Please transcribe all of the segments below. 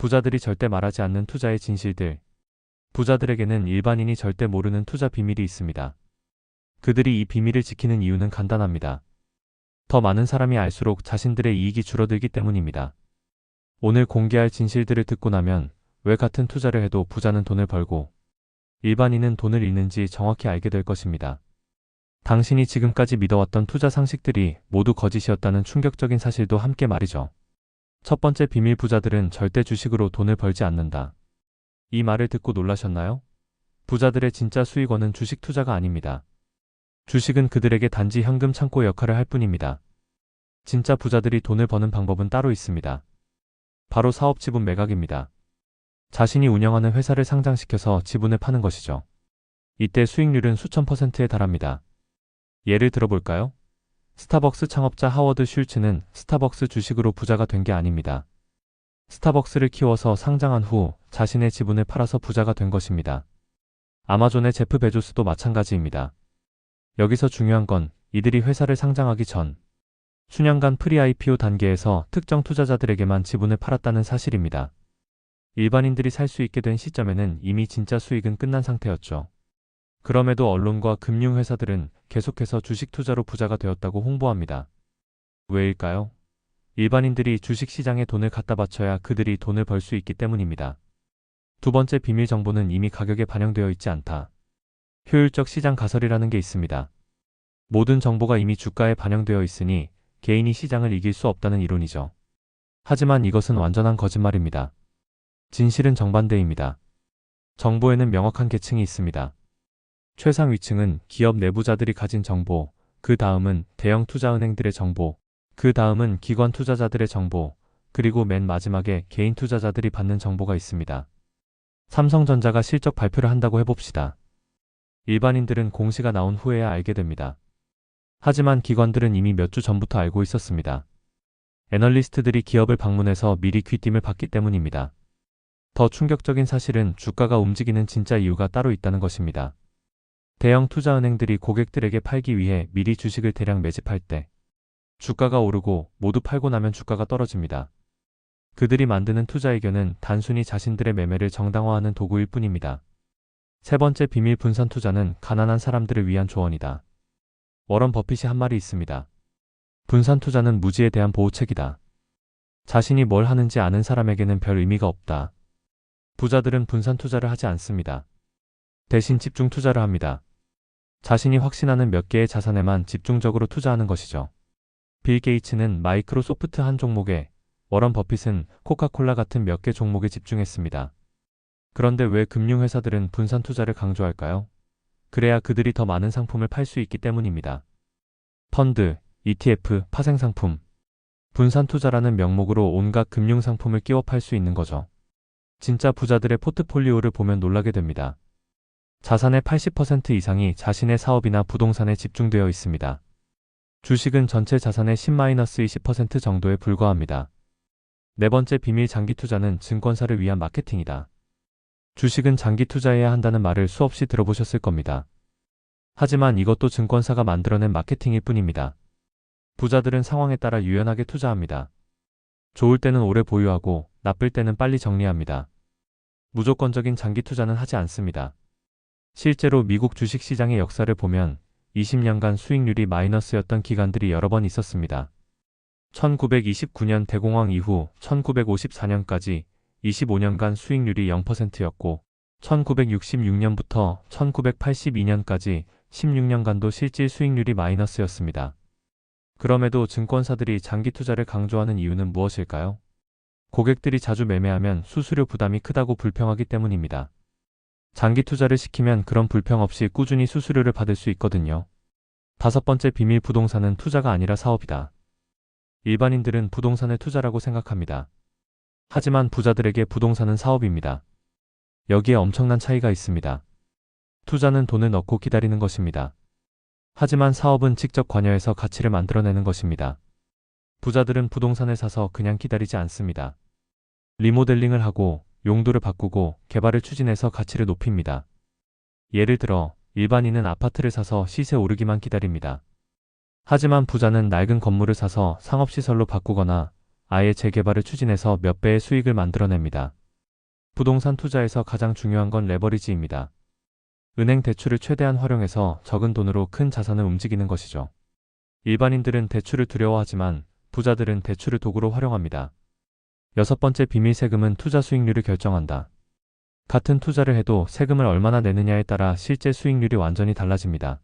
부자들이 절대 말하지 않는 투자의 진실들. 부자들에게는 일반인이 절대 모르는 투자 비밀이 있습니다. 그들이 이 비밀을 지키는 이유는 간단합니다. 더 많은 사람이 알수록 자신들의 이익이 줄어들기 때문입니다. 오늘 공개할 진실들을 듣고 나면 왜 같은 투자를 해도 부자는 돈을 벌고 일반인은 돈을 잃는지 정확히 알게 될 것입니다. 당신이 지금까지 믿어왔던 투자 상식들이 모두 거짓이었다는 충격적인 사실도 함께 말이죠. 첫 번째 비밀 부자들은 절대 주식으로 돈을 벌지 않는다. 이 말을 듣고 놀라셨나요? 부자들의 진짜 수익원은 주식 투자가 아닙니다. 주식은 그들에게 단지 현금 창고 역할을 할 뿐입니다. 진짜 부자들이 돈을 버는 방법은 따로 있습니다. 바로 사업 지분 매각입니다. 자신이 운영하는 회사를 상장시켜서 지분을 파는 것이죠. 이때 수익률은 수천 퍼센트에 달합니다. 예를 들어볼까요? 스타벅스 창업자 하워드 슐츠는 스타벅스 주식으로 부자가 된 게 아닙니다. 스타벅스를 키워서 상장한 후 자신의 지분을 팔아서 부자가 된 것입니다. 아마존의 제프 베조스도 마찬가지입니다. 여기서 중요한 건 이들이 회사를 상장하기 전 수년간 프리 IPO 단계에서 특정 투자자들에게만 지분을 팔았다는 사실입니다. 일반인들이 살 수 있게 된 시점에는 이미 진짜 수익은 끝난 상태였죠. 그럼에도 언론과 금융회사들은 계속해서 주식 투자로 부자가 되었다고 홍보합니다. 왜일까요? 일반인들이 주식 시장에 돈을 갖다 바쳐야 그들이 돈을 벌 수 있기 때문입니다. 두 번째 비밀 정보는 이미 가격에 반영되어 있지 않다. 효율적 시장 가설이라는 게 있습니다. 모든 정보가 이미 주가에 반영되어 있으니 개인이 시장을 이길 수 없다는 이론이죠. 하지만 이것은 완전한 거짓말입니다. 진실은 정반대입니다. 정보에는 명확한 계층이 있습니다. 최상 위층은 기업 내부자들이 가진 정보, 그 다음은 대형 투자은행들의 정보, 그 다음은 기관 투자자들의 정보, 그리고 맨 마지막에 개인 투자자들이 받는 정보가 있습니다. 삼성전자가 실적 발표를 한다고 해봅시다. 일반인들은 공시가 나온 후에야 알게 됩니다. 하지만 기관들은 이미 몇 주 전부터 알고 있었습니다. 애널리스트들이 기업을 방문해서 미리 귀띔을 받기 때문입니다. 더 충격적인 사실은 주가가 움직이는 진짜 이유가 따로 있다는 것입니다. 대형 투자은행들이 고객들에게 팔기 위해 미리 주식을 대량 매집할 때 주가가 오르고 모두 팔고 나면 주가가 떨어집니다. 그들이 만드는 투자 의견은 단순히 자신들의 매매를 정당화하는 도구일 뿐입니다. 세 번째 비밀 분산 투자는 가난한 사람들을 위한 조언이다. 워런 버핏이 한 말이 있습니다. 분산 투자는 무지에 대한 보호책이다. 자신이 뭘 하는지 아는 사람에게는 별 의미가 없다. 부자들은 분산 투자를 하지 않습니다. 대신 집중 투자를 합니다. 자신이 확신하는 몇 개의 자산에만 집중적으로 투자하는 것이죠. 빌 게이츠는 마이크로소프트 한 종목에 워런 버핏은 코카콜라 같은 몇 개 종목에 집중했습니다. 그런데 왜 금융회사들은 분산 투자를 강조할까요? 그래야 그들이 더 많은 상품을 팔 수 있기 때문입니다. 펀드, ETF, 파생상품, 분산 투자라는 명목으로 온갖 금융상품을 끼워 팔 수 있는 거죠. 진짜 부자들의 포트폴리오를 보면 놀라게 됩니다. 자산의 80% 이상이 자신의 사업이나 부동산에 집중되어 있습니다. 주식은 전체 자산의 10-20% 정도에 불과합니다. 네 번째 비밀 장기 투자는 증권사를 위한 마케팅이다. 주식은 장기 투자해야 한다는 말을 수없이 들어보셨을 겁니다. 하지만 이것도 증권사가 만들어낸 마케팅일 뿐입니다. 부자들은 상황에 따라 유연하게 투자합니다. 좋을 때는 오래 보유하고 나쁠 때는 빨리 정리합니다. 무조건적인 장기 투자는 하지 않습니다. 실제로 미국 주식 시장의 역사를 보면 20년간 수익률이 마이너스였던 기간들이 여러 번 있었습니다. 1929년 대공황 이후 1954년까지 25년간 수익률이 0%였고 1966년부터 1982년까지 16년간도 실질 수익률이 마이너스였습니다. 그럼에도 증권사들이 장기 투자를 강조하는 이유는 무엇일까요? 고객들이 자주 매매하면 수수료 부담이 크다고 불평하기 때문입니다. 장기 투자를 시키면 그런 불평 없이 꾸준히 수수료를 받을 수 있거든요. 다섯 번째 비밀 부동산은 투자가 아니라 사업이다. 일반인들은 부동산을 투자라고 생각합니다. 하지만 부자들에게 부동산은 사업입니다. 여기에 엄청난 차이가 있습니다. 투자는 돈을 넣고 기다리는 것입니다. 하지만 사업은 직접 관여해서 가치를 만들어내는 것입니다. 부자들은 부동산을 사서 그냥 기다리지 않습니다. 리모델링을 하고 용도를 바꾸고 개발을 추진해서 가치를 높입니다. 예를 들어 일반인은 아파트를 사서 시세 오르기만 기다립니다. 하지만 부자는 낡은 건물을 사서 상업시설로 바꾸거나 아예 재개발을 추진해서 몇 배의 수익을 만들어냅니다. 부동산 투자에서 가장 중요한 건 레버리지입니다. 은행 대출을 최대한 활용해서 적은 돈으로 큰 자산을 움직이는 것이죠. 일반인들은 대출을 두려워하지만 부자들은 대출을 도구로 활용합니다. 여섯 번째 비밀 세금은 투자 수익률을 결정한다. 같은 투자를 해도 세금을 얼마나 내느냐에 따라 실제 수익률이 완전히 달라집니다.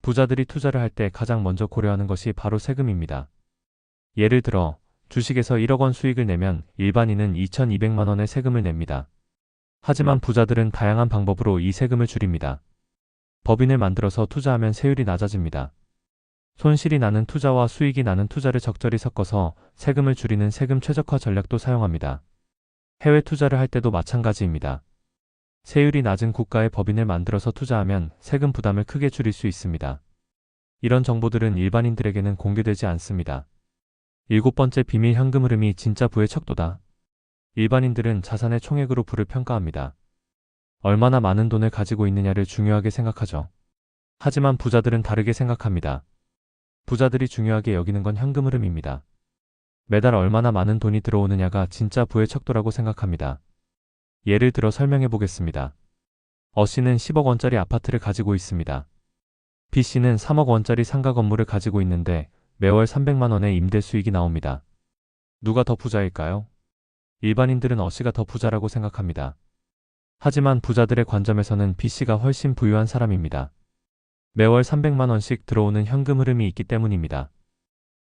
부자들이 투자를 할 때 가장 먼저 고려하는 것이 바로 세금입니다. 예를 들어 주식에서 1억 원 수익을 내면 일반인은 2,200만 원의 세금을 냅니다. 하지만 부자들은 다양한 방법으로 이 세금을 줄입니다. 법인을 만들어서 투자하면 세율이 낮아집니다. 손실이 나는 투자와 수익이 나는 투자를 적절히 섞어서 세금을 줄이는 세금 최적화 전략도 사용합니다. 해외 투자를 할 때도 마찬가지입니다. 세율이 낮은 국가의 법인을 만들어서 투자하면 세금 부담을 크게 줄일 수 있습니다. 이런 정보들은 일반인들에게는 공개되지 않습니다. 일곱 번째 비밀 현금 흐름이 진짜 부의 척도다. 일반인들은 자산의 총액으로 부를 평가합니다. 얼마나 많은 돈을 가지고 있느냐를 중요하게 생각하죠. 하지만 부자들은 다르게 생각합니다. 부자들이 중요하게 여기는 건 현금 흐름입니다. 매달 얼마나 많은 돈이 들어오느냐가 진짜 부의 척도라고 생각합니다. 예를 들어 설명해 보겠습니다. 어 씨는 10억 원짜리 아파트를 가지고 있습니다. B 씨는 3억 원짜리 상가 건물을 가지고 있는데 매월 300만 원의 임대 수익이 나옵니다. 누가 더 부자일까요? 일반인들은 어 씨가 더 부자라고 생각합니다. 하지만 부자들의 관점에서는 B 씨가 훨씬 부유한 사람입니다. 매월 300만 원씩 들어오는 현금 흐름이 있기 때문입니다.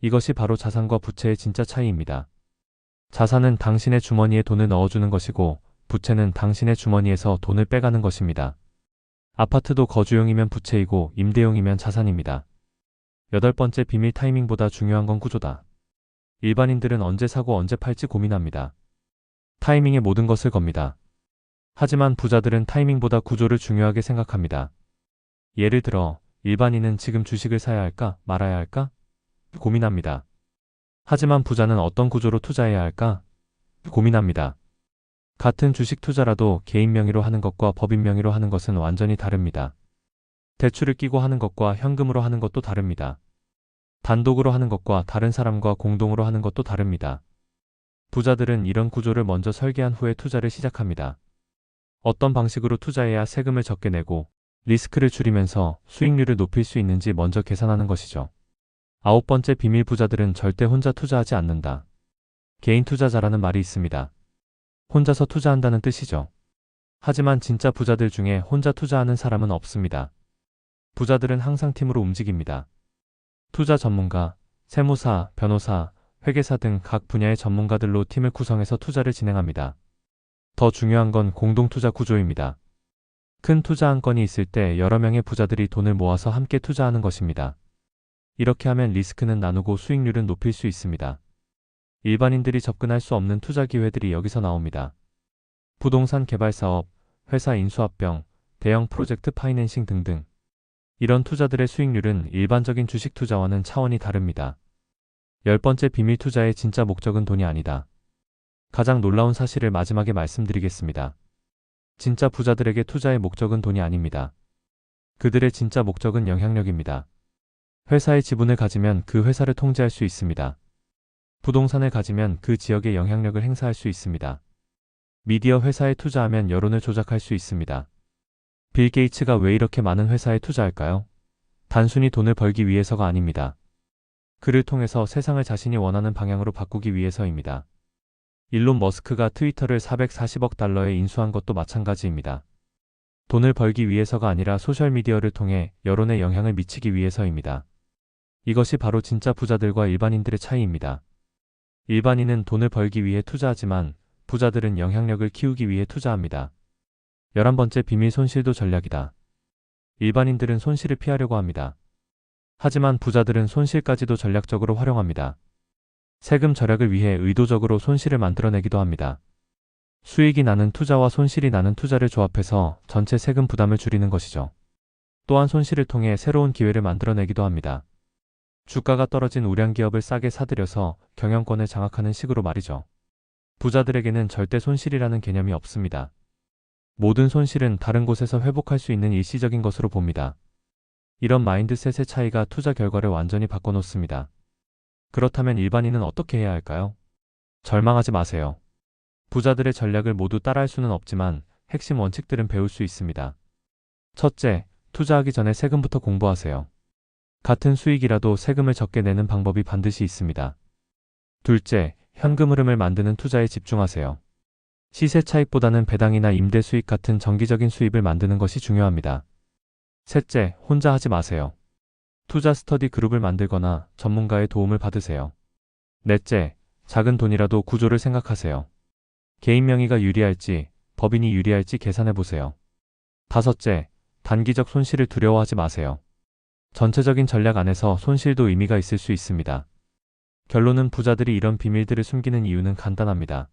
이것이 바로 자산과 부채의 진짜 차이입니다. 자산은 당신의 주머니에 돈을 넣어주는 것이고 부채는 당신의 주머니에서 돈을 빼가는 것입니다. 아파트도 거주용이면 부채이고 임대용이면 자산입니다. 여덟 번째 비밀 타이밍보다 중요한 건 구조다. 일반인들은 언제 사고 언제 팔지 고민합니다. 타이밍에 모든 것을 겁니다. 하지만 부자들은 타이밍보다 구조를 중요하게 생각합니다. 예를 들어 일반인은 지금 주식을 사야 할까 말아야 할까 고민합니다. 하지만 부자는 어떤 구조로 투자해야 할까 고민합니다. 같은 주식 투자라도 개인 명의로 하는 것과 법인 명의로 하는 것은 완전히 다릅니다. 대출을 끼고 하는 것과 현금으로 하는 것도 다릅니다. 단독으로 하는 것과 다른 사람과 공동으로 하는 것도 다릅니다. 부자들은 이런 구조를 먼저 설계한 후에 투자를 시작합니다. 어떤 방식으로 투자해야 세금을 적게 내고 리스크를 줄이면서 수익률을 높일 수 있는지 먼저 계산하는 것이죠. 아홉 번째 비밀 부자들은 절대 혼자 투자하지 않는다. 개인 투자자라는 말이 있습니다. 혼자서 투자한다는 뜻이죠. 하지만 진짜 부자들 중에 혼자 투자하는 사람은 없습니다. 부자들은 항상 팀으로 움직입니다. 투자 전문가, 세무사, 변호사, 회계사 등 각 분야의 전문가들로 팀을 구성해서 투자를 진행합니다. 더 중요한 건 공동투자 구조입니다. 큰 투자 한 건이 있을 때 여러 명의 부자들이 돈을 모아서 함께 투자하는 것입니다. 이렇게 하면 리스크는 나누고 수익률은 높일 수 있습니다. 일반인들이 접근할 수 없는 투자 기회들이 여기서 나옵니다. 부동산 개발 사업, 회사 인수합병, 대형 프로젝트 파이낸싱 등등. 이런 투자들의 수익률은 일반적인 주식 투자와는 차원이 다릅니다. 열 번째 비밀 투자의 진짜 목적은 돈이 아니다. 가장 놀라운 사실을 마지막에 말씀드리겠습니다. 진짜 부자들에게 투자의 목적은 돈이 아닙니다. 그들의 진짜 목적은 영향력입니다. 회사의 지분을 가지면 그 회사를 통제할 수 있습니다. 부동산을 가지면 그 지역에 영향력을 행사할 수 있습니다. 미디어 회사에 투자하면 여론을 조작할 수 있습니다. 빌 게이츠가 왜 이렇게 많은 회사에 투자할까요? 단순히 돈을 벌기 위해서가 아닙니다. 그를 통해서 세상을 자신이 원하는 방향으로 바꾸기 위해서입니다. 일론 머스크가 트위터를 440억 달러에 인수한 것도 마찬가지입니다. 돈을 벌기 위해서가 아니라 소셜미디어를 통해 여론에 영향을 미치기 위해서입니다. 이것이 바로 진짜 부자들과 일반인들의 차이입니다. 일반인은 돈을 벌기 위해 투자하지만 부자들은 영향력을 키우기 위해 투자합니다. 11번째 비밀 손실도 전략이다. 일반인들은 손실을 피하려고 합니다. 하지만 부자들은 손실까지도 전략적으로 활용합니다. 세금 절약을 위해 의도적으로 손실을 만들어내기도 합니다. 수익이 나는 투자와 손실이 나는 투자를 조합해서 전체 세금 부담을 줄이는 것이죠. 또한 손실을 통해 새로운 기회를 만들어내기도 합니다. 주가가 떨어진 우량 기업을 싸게 사들여서 경영권을 장악하는 식으로 말이죠. 부자들에게는 절대 손실이라는 개념이 없습니다. 모든 손실은 다른 곳에서 회복할 수 있는 일시적인 것으로 봅니다. 이런 마인드셋의 차이가 투자 결과를 완전히 바꿔놓습니다. 그렇다면 일반인은 어떻게 해야 할까요? 절망하지 마세요. 부자들의 전략을 모두 따라할 수는 없지만 핵심 원칙들은 배울 수 있습니다. 첫째, 투자하기 전에 세금부터 공부하세요. 같은 수익이라도 세금을 적게 내는 방법이 반드시 있습니다. 둘째, 현금 흐름을 만드는 투자에 집중하세요. 시세 차익보다는 배당이나 임대 수익 같은 정기적인 수입을 만드는 것이 중요합니다. 셋째, 혼자 하지 마세요. 투자 스터디 그룹을 만들거나 전문가의 도움을 받으세요. 넷째, 작은 돈이라도 구조를 생각하세요. 개인 명의가 유리할지, 법인이 유리할지 계산해 보세요. 다섯째, 단기적 손실을 두려워하지 마세요. 전체적인 전략 안에서 손실도 의미가 있을 수 있습니다. 결론은 부자들이 이런 비밀들을 숨기는 이유는 간단합니다.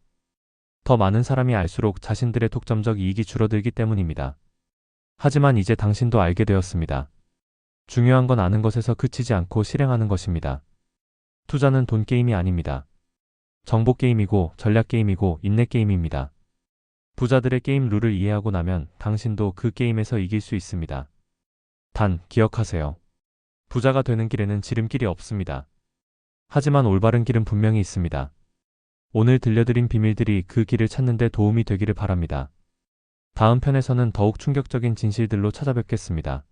더 많은 사람이 알수록 자신들의 독점적 이익이 줄어들기 때문입니다. 하지만 이제 당신도 알게 되었습니다. 중요한 건 아는 것에서 그치지 않고 실행하는 것입니다. 투자는 돈 게임이 아닙니다. 정보 게임이고 전략 게임이고 인내 게임입니다. 부자들의 게임 룰을 이해하고 나면 당신도 그 게임에서 이길 수 있습니다. 단, 기억하세요. 부자가 되는 길에는 지름길이 없습니다. 하지만 올바른 길은 분명히 있습니다. 오늘 들려드린 비밀들이 그 길을 찾는 데 도움이 되기를 바랍니다. 다음 편에서는 더욱 충격적인 진실들로 찾아뵙겠습니다.